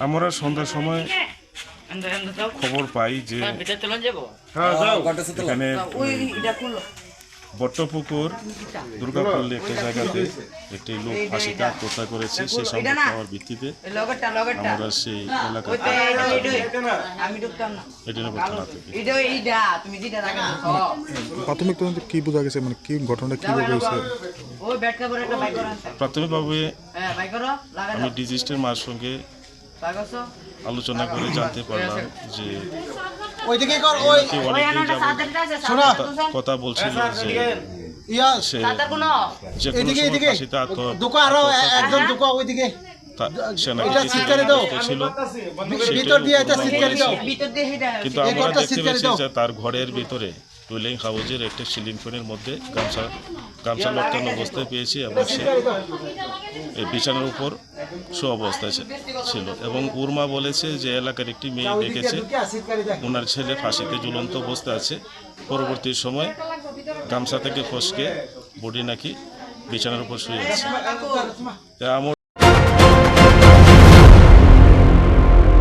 আমরা সন্ধ্যার সময় খবর পাই যে এখানে বট্টপুকুর দুর্গাপল্লী একটা জায়গাতে একটি লোক ফাঁসিতে আত্মহত্যা করেছে সেই সংবাদ পাওয়ার ভিত্তিতে আমরা সেই এলাকাতে প্রাথমিক তদন্তে কি বোঝা গেছে? মানে কি ঘটনা কীভাবে হয়েছে। প্রাথমিকভাবে হ্যাঁ বাইক করো আমি ডিজিস্টের মার সঙ্গে আলোচনা করে জানতে পারলাম যে কথা বলছিল যে সে যে কোনো ফাঁসিতে আত্মহত্যা ওইদিকে। হেটা কিন্তু আমরা ঘরটা দেখতে পেয়েছি যে তার ঘরের ভিতরে টুইলিং হাউজের একটা সিলিং ফ্যানের মধ্যে গামছা গামছা লটকানো অবস্থায় পেয়েছি এবং সে এই বিছানার উপর শো অবস্থায় ছিল এবং উর্মা বলেছে যে এলাকার একটি মেয়ে দেখেছে ওনার ছেলে ফাঁসিতে ঝুলন্ত অবস্থায় আছে। পরবর্তী সময় গামছা থেকে ফসকে বডি নাকি বিছানার উপর শুয়ে আছে। আমার